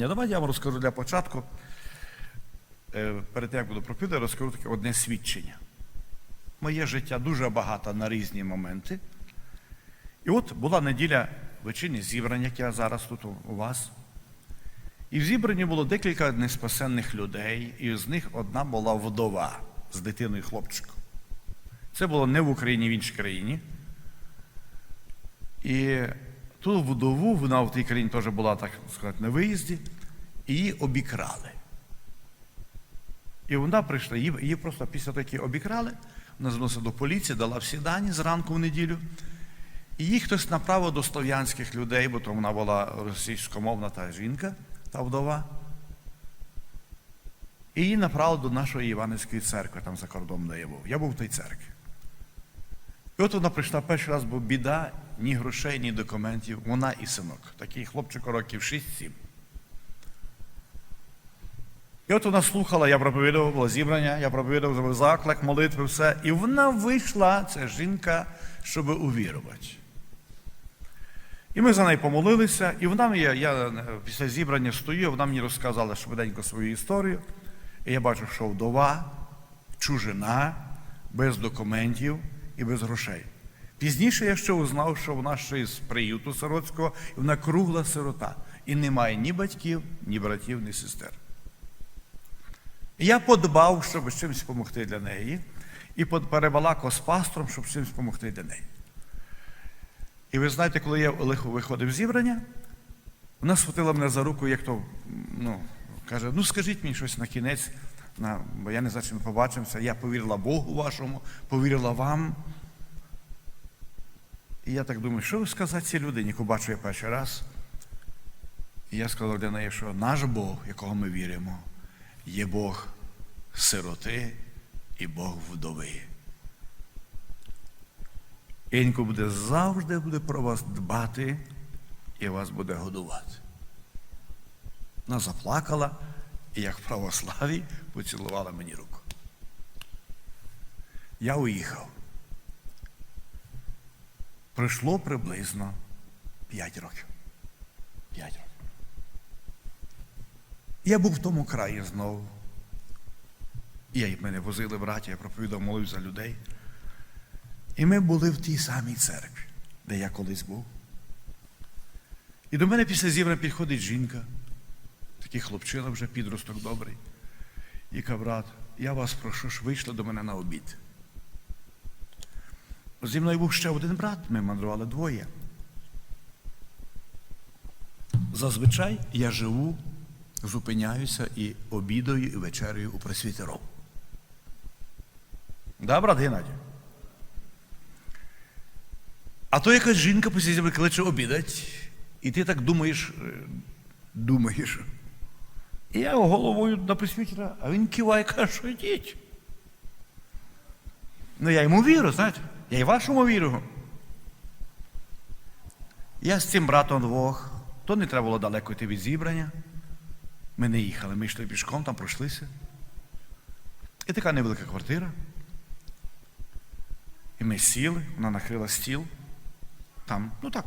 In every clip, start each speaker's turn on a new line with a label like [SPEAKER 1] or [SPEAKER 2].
[SPEAKER 1] Я давайте я вам розкажу для початку. Е, Перед тим, як буду проповідати, розкажу таке одне свідчення. Моє життя дуже багато на різні моменти. І от була неділя вечірнє зібрання, яке зараз тут у вас. І в зібранні було декілька неспасенних людей, і з них одна була вдова з дитиною хлопчиком. Це було не в Україні, в іншій країні. І ту вдову, вона в тій країні теж була, так сказати, на виїзді, і її обікрали. І вона прийшла, її, просто після її обікрали, вона звернулася до поліції, дала всі дані зранку в неділю. І її хтось направив до слов'янських людей, бо то вона була російськомовна та жінка, та вдова. І її направили до нашої Іванівської церкви, там за кордоном, де я був. Я був в тій церкві. І от вона прийшла перший раз, бо біда, ні грошей, ні документів. Вона і синок. Такий хлопчик років 6-7. І от вона слухала, я проповідував, було зібрання, я проповідував зробив заклик, молитви, все. І вона вийшла, ця жінка, щоб увірувати. І ми за нею помолилися, і вона мені, я е, після зібрання стою, вона мені розказала швиденько свою історію. І я бачу, що вдова, чужина, без документів і без грошей. Пізніше я ще узнав, що вона ще із приюту сиротського, і вона кругла сирота. І немає ні батьків, ні братів, ні сестер. Я подбав, щоб чимось допомогти для неї, і перебалакав з пастором, щоб чимось допомогти для неї. І ви знаєте, коли я лихо виходив з зібрання, вона схватила мене за руку, як то ну, каже: ну скажіть мені щось на кінець, на, бо я не знаю, чи ми побачимося. Я повірила Богу вашому, повірила вам. І я так думаю, що сказати цій людині, яку бачу я перший раз. І я сказав для неї, що наш Бог, якого ми віримо, є Бог сироти і Бог вдови. І Він буде завжди буде про вас дбати і вас буде годувати. Вона заплакала і, як в православі, поцілувала мені руку. Я уїхав. Пройшло приблизно 5 років. 5 років. Я був в тому краї знову. І мене возили браття, я проповідав, молив за людей. І ми були в тій самій церкві, де я колись був. І до мене після зібрання підходить жінка, такий хлопчина вже підросток добрий. І каже, брат, я вас прошу, ж вийшли до мене на обід. Зі мною був ще один брат, ми мандрували двоє. Зазвичай я живу, зупиняюся і обідаю, і вечерюю у пресвітеров. Да, брат Геннадій? А то якась жінка зібрання кличе обідать, і ти так думаєш, е, думаєш. І я головою на присвітера, а він киває, каже, що йдіть. Ну, я йому вірю, знаєте, я і вашому вірю. Я з цим братом двох, то не треба було далеко йти від зібрання. Ми не їхали, ми йшли пішком, там пройшлися. І така невелика квартира. І ми сіли, вона накрила стіл. Там, ну так.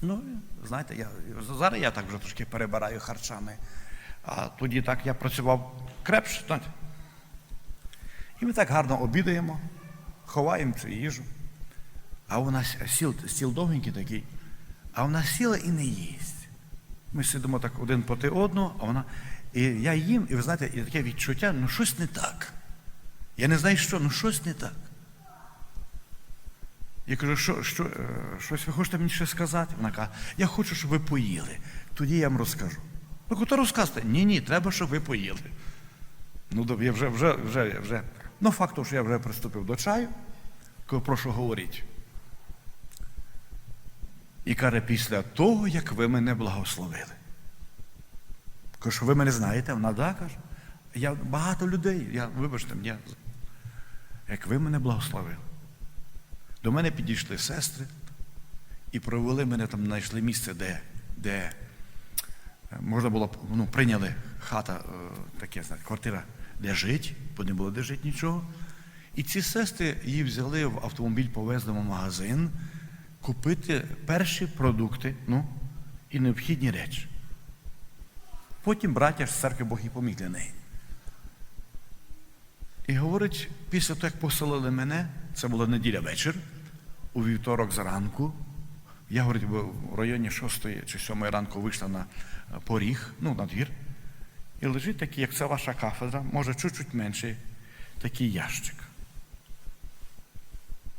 [SPEAKER 1] Ну, знаєте, я, зараз я так вже трошки перебираю харчами. А тоді так я працював крепше, знаєте. І ми так гарно обідаємо, ховаємо цю їжу. А у нас стіл, стіл довгенький такий, а вона сіла і не їсть. Ми сидимо так один проти одного, а вона. І я їм, і ви знаєте, і таке відчуття, ну щось не так. Я не знаю, що, ну щось не так. Я кажу, що, що, е, щось ви хочете мені ще сказати? Вона каже, я хочу, щоб ви поїли. Тоді я вам розкажу. Ну, куди розказати? Ні, ні, треба, щоб ви поїли. Ну, я вже, вже, вже, вже. Ну, факт, що я вже приступив до чаю, кажу, прошу говоріть. І каже, після того, як ви мене благословили. Кажу, що ви мене знаєте, вона да, каже. Я багато людей, я, вибачте, я, як ви мене благословили. До мене підійшли сестри і провели мене там, знайшли місце, де, де е, можна було, ну, прийняли хата, е, таке, знаєте, квартира, де жити, бо не було де жити нічого. І ці сестри її взяли в автомобіль, повезли в магазин купити перші продукти ну, і необхідні речі. Потім браття з церкви Бог і поміг для неї. І говорить, після того, як поселили мене, це була неділя вечір, у вівторок зранку, я говорить, в районі 6 чи 7 ранку вийшла на е, поріг, ну, на двір, і лежить такий, як це ваша кафедра, може чуть-чуть менший, такий ящик.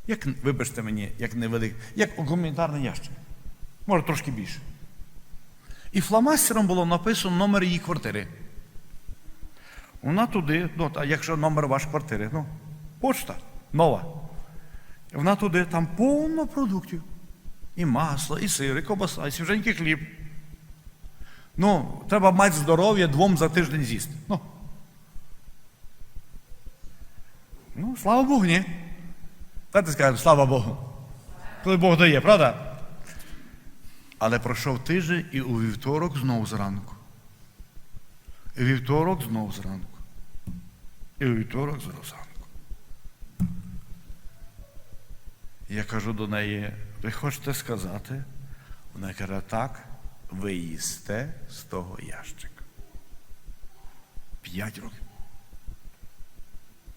[SPEAKER 1] Як, вибачте мені, як невеликий, як гуманітарний ящик. Може трошки більше. І фломастером було написано номер її квартири. Вона туди, ну, а якщо номер вашої квартири, ну, почта нова. Вона туди, там повно продуктів. І масло, і сир, і кобаса, і свіженький хліб. Ну, треба мати здоров'я двом за тиждень з'їсти. Ну. ну, слава Богу, ні. Давайте скажемо, слава Богу. Коли Бог дає, правда? Але пройшов тиждень і у вівторок знову зранку. І вівторок знову зранку. І у вівторок знову зранку. Я кажу до неї, ви хочете сказати? Вона каже, так, ви їсте з того ящика. П'ять років.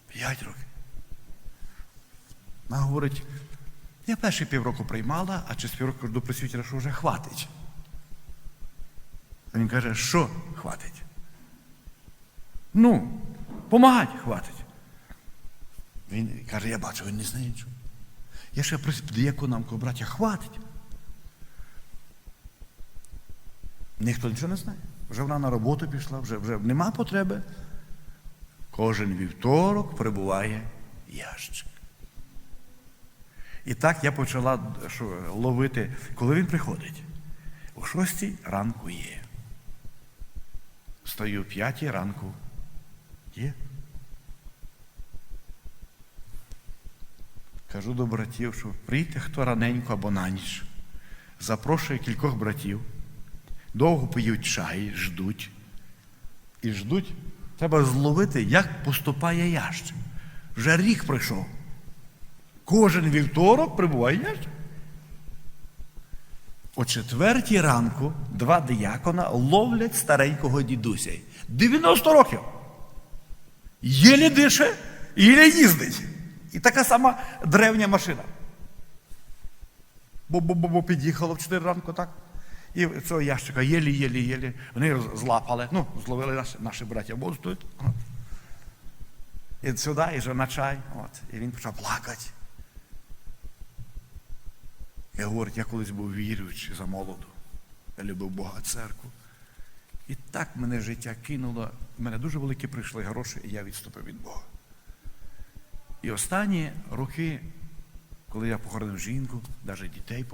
[SPEAKER 1] П'ять років. Вона говорить, я перші півроку приймала, а через півроку до присвітера, що вже хватить. Він каже, що хватить? Ну, помагать хватить. Він каже, я бачу, він не знає нічого. Я ще просив дияконам, кажу, браття, хватить. Ніхто нічого не знає. Вже вона на роботу пішла, вже, вже нема потреби. Кожен вівторок прибуває ящик. І так я почала ловити, коли він приходить. О шостій ранку є. Стою о п'ятій ранку. Є. Кажу до братів, що прийте хто раненько або на ніч. Запрошую кількох братів. Довго п'ють чай, ждуть. І ждуть. Треба зловити, як поступає ящик. Вже рік пройшов. Кожен вівторок прибуває ящик. О четвертій ранку два диякона ловлять старенького дідуся. 90 років. Єлі дише, єлі їздить. І така сама древня машина. Бо-бо-бо під'їхало в 4 ранку, так? І цього ящика єлі-єлі-єлі. Вони злапали, ну, зловили наші, наші браття Бог тут. І сюди, і вже на чай. От. І він почав плакати. І говорить, я колись був віруючий за молоду. Я любив Бога церкву. І так мене життя кинуло. В мене дуже великі прийшли гроші, і я відступив від Бога. І останні роки, коли я похоронив жінку, навіть дітей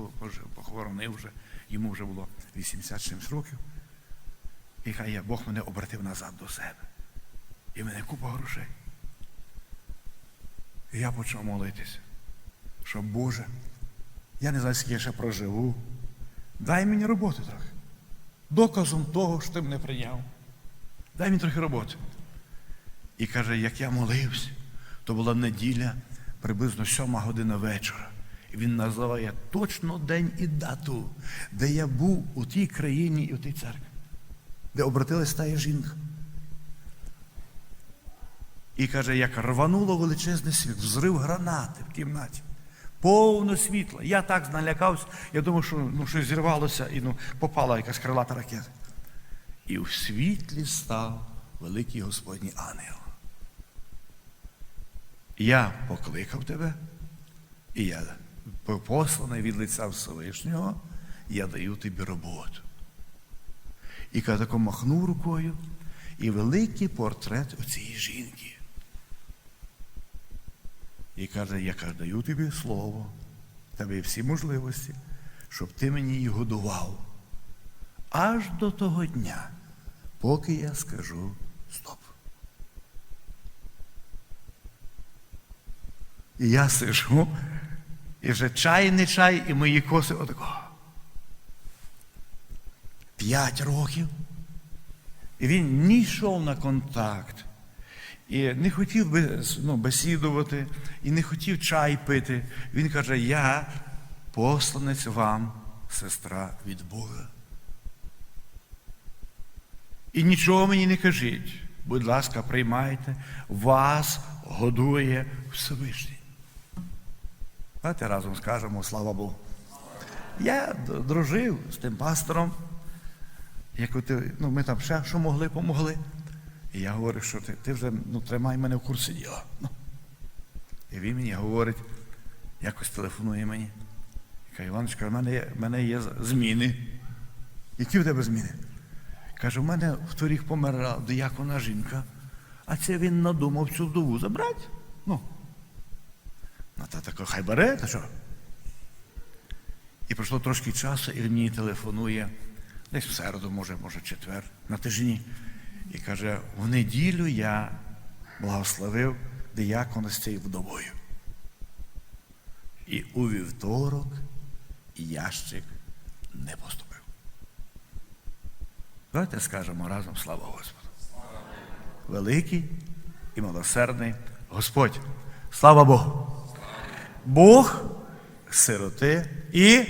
[SPEAKER 1] похоронив вже, йому вже було 87 років. І хай я, Бог мене обратив назад до себе. І в мене купа грошей. І я почав молитися, що Боже, я не знаю, скільки я ще проживу. Дай мені роботи трохи. Доказом того, що ти мене прийняв. Дай мені трохи роботи. І каже, як я молився, то була неділя, приблизно сьома година вечора. І він називає точно день і дату, де я був у тій країні і у тій церкві, де обратилась та жінка. І каже, як рвануло величезний світ, взрив гранати в кімнаті. Повно світла. Я так налякався, я думав, що ну, щось зірвалося і ну, попала якась крилата ракета. І в світлі став великий Господній ангел. Я покликав тебе, і я посланий від лиця Всевишнього, я даю тобі роботу. І каже, махнув рукою, і великий портрет у цієї жінки. І каже, я каже, даю тобі слово, тебе всі можливості, щоб ти мені її годував. Аж до того дня, поки я скажу стоп. І я сижу, і вже чай не чай, і мої коси отако. П'ять років. І він не йшов на контакт. І не хотів ну, бесідувати, і не хотів чай пити. Він каже, я посланець вам, сестра від Бога. І нічого мені не кажіть. Будь ласка, приймайте, вас годує Всевишній. Давайте разом скажемо, слава Богу. Я дружив з тим пастором, як ну, ми там ще що могли, помогли. І я говорю, що ти, ти вже ну, тримай мене в курсі діла. Ну. І він мені говорить, якось телефонує мені. І каже, Іваночка, в мене є, в мене є зміни. Які в тебе зміни? Каже, в мене в торік померла диякона жінка, а це він надумав цю вдову забрати. Ну, ну та тако, хай бере, та що? І пройшло трошки часу, і мені телефонує, десь в середу, може, може, четвер, на тижні. І каже, в неділю я благословив диякона вдовою. І у вівторок ящик не поступив. Давайте скажемо разом слава Господу. Великий і милосердний Господь. Слава Богу. Бог, сироти і